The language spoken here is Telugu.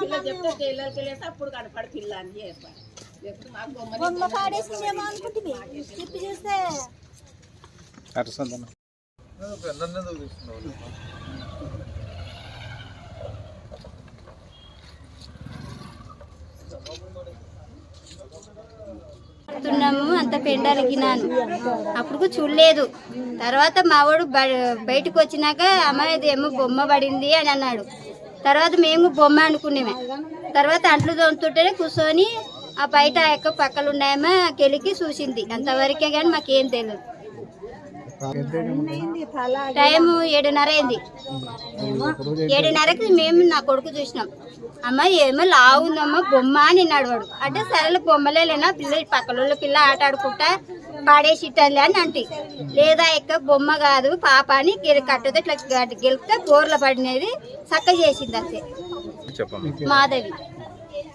పిల్ల చెప్తే జైల్లోకి వెళ్ళేసి అప్పుడు కనపడి పిల్ల అని చెప్పాను ఎప్పుడు మాకు బొమ్మ బొమ్మ పాడేసిందేమో అనుకుంటుంది. తిప్పి చూస్తే. అరసందన. తున్నాము అంత పెండలికినాను అప్పుడు చూడలేదు. తర్వాత మావాడు బయటకు వచ్చినాక అమ్మాయి ఇది ఏమో బొమ్మ పడింది అని అన్నాడు. తర్వాత మేము బొమ్మ అనుకునేమే. తర్వాత అంట్లు దొంతుంటేనే కూర్చొని ఆ బయట ఆ యొక్క పక్కలు ఉన్నాయేమో కెలికి చూసింది. అంతవరకే కానీ మాకేం తెలియదు టైం ఏడున్నర అయింది. ఏడున్నరకి మేము నా కొడుకు చూసినాం. అమ్మ ఏమో లావుందమ్మా బొమ్మ అని నడవాడు అంటే సరేలే బొమ్మలే లేనా? పిల్ల పక్కల పిల్ల ఆట ఆడుకుంటా పాడేసి ఇట్టాలి అని అంటే. లేదా ఎక్క బొమ్మ కాదు పాప అని గెలి- కట్టుతో ఇట్లా గెలిపితే బోర్ల పడినది చక్క చేసింది అంతే. మాధవి.